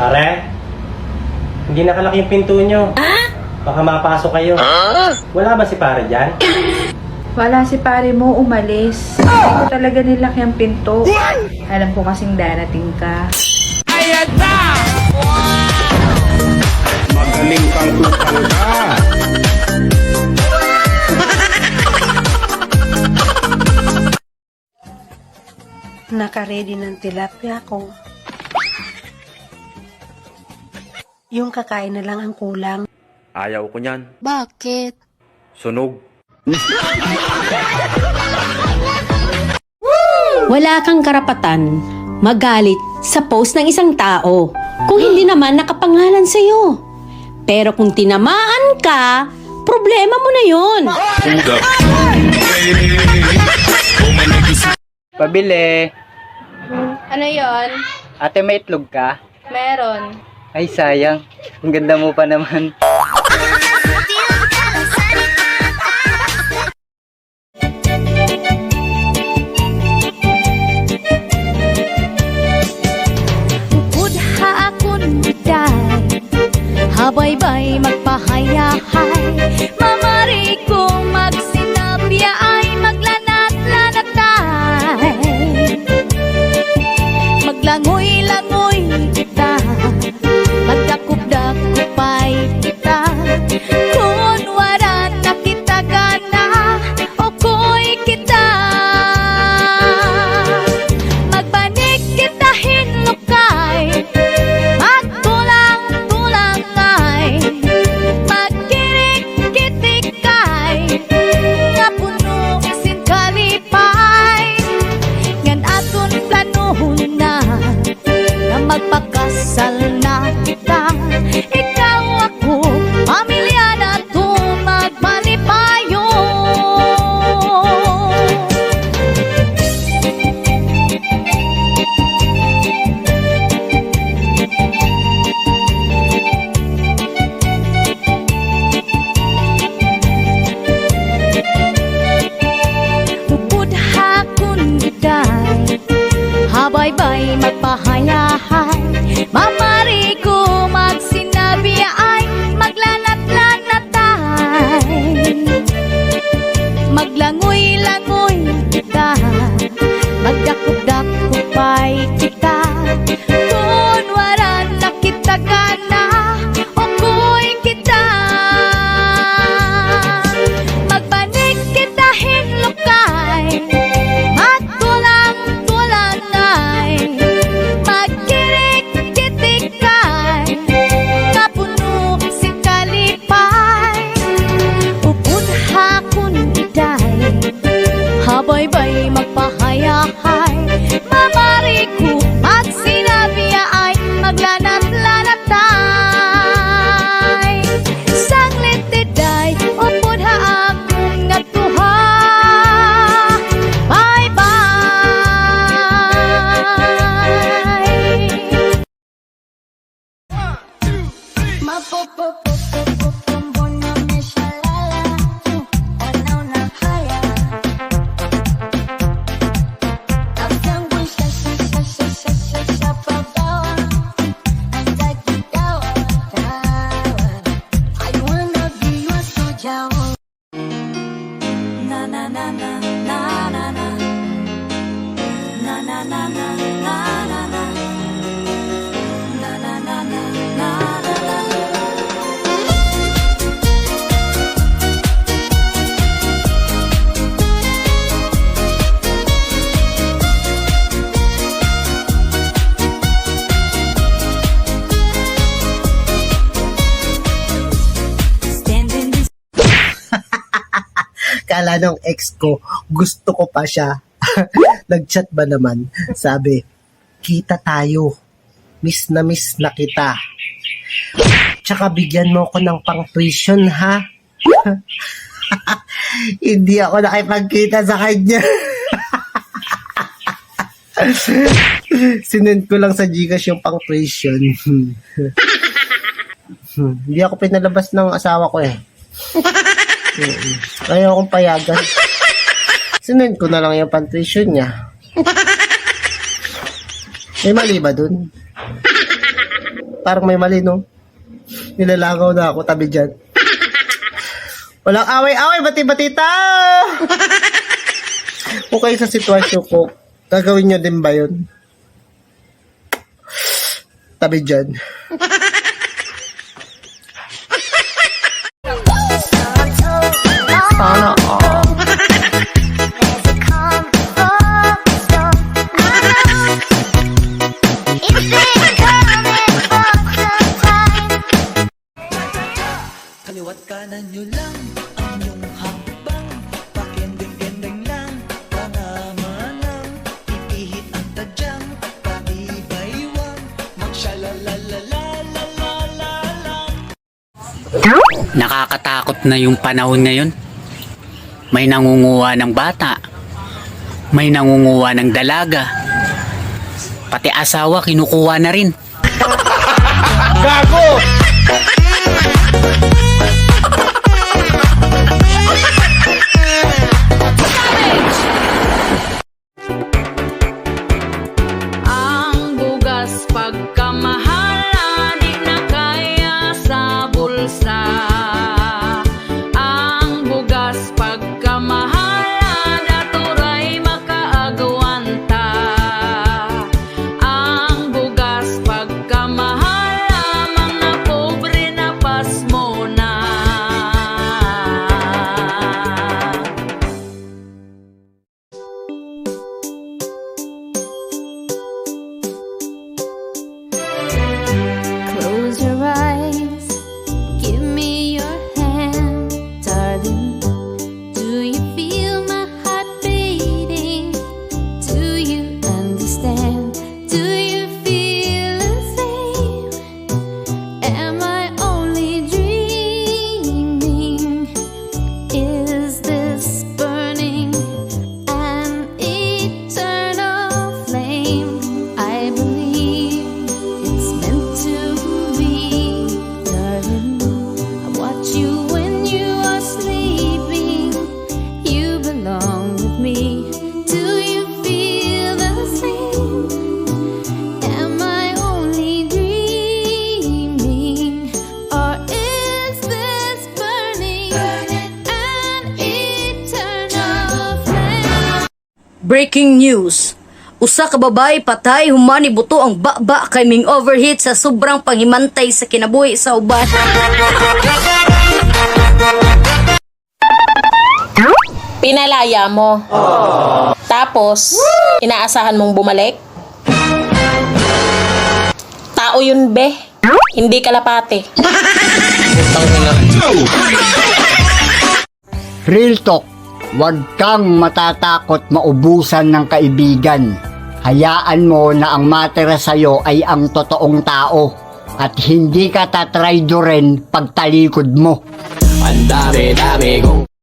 Pare, hindi nakalaki yung pinto nyo. Baka mapasok kayo. Wala ba si pare dyan? Wala si pare mo umalis. Hindi ko talaga nilaki ang pinto. Alam ko kasing darating ka. Magaling kang tukang ka. Nakaredy ng tilapia ko. Yung kakain na lang ang kulang. Ayaw ko niyan. Bakit? Sunog. Wala kang karapatan magalit sa post ng isang tao kung hindi naman nakapangalan sa'yo. Pero kung tinamaan ka, problema mo na yun. Pabili. Ano yon? Ate, may itlog ka? Meron. Ay, sayang. Ang ganda mo pa naman. Habay-bay magpahayahay Mamari kong magsinabya ay maglanat-lanatay Maglangoy-langoy Habay-bay magpahayahay Mamari Habay-bay magpahayahay Kala nung ex ko, gusto ko pa siya. Nag-chat ba naman? Sabi, kita tayo. Miss na miss na kita. Tsaka bigyan mo ko ng pang tuition, ha? Hindi ako nakipagkita sa kanya. Sinend ko lang sa Gcash yung pang tuition. Hindi ako pinalabas ng asawa ko eh. Ayaw akong payagan. Sinend ko na lang yung pang-tuition niya. May mali ba dun? parang may mali, no? Nilalangaw na ako tabi dyan. Walang away-away, bati-batita! Kung kayo sa sitwasyon ko, gagawin nyo din ba yun? Tabi dyan. Sana all. Kaliwat kanan nyo lang ang iyong hakbang Pakending-kending lang Pangamanang Ipihit ang tadyang Patibaywang Magshalalalalalalalala Nakakatakot na yung panahon ngayon. May nangunguha ng bata. May nangunguha ng dalaga. Pati asawa kinukuha na rin. Ang Breaking news. Usa ka babae patay humani buto ang baba kay ming overheat sa sobrang panghimantay sa kinabuhi sa uban. Pinalaya mo. Tapos, inaasahan mong bumalik? Tao yun, be. Hindi kalapate. Real talk, huwag kang matatakot maubusan ng kaibigan. Hayaan mo na ang matira sa'yo ay ang totoong tao at hindi ka tatraydo rin pagtalikod mo. Ang dami-dami kong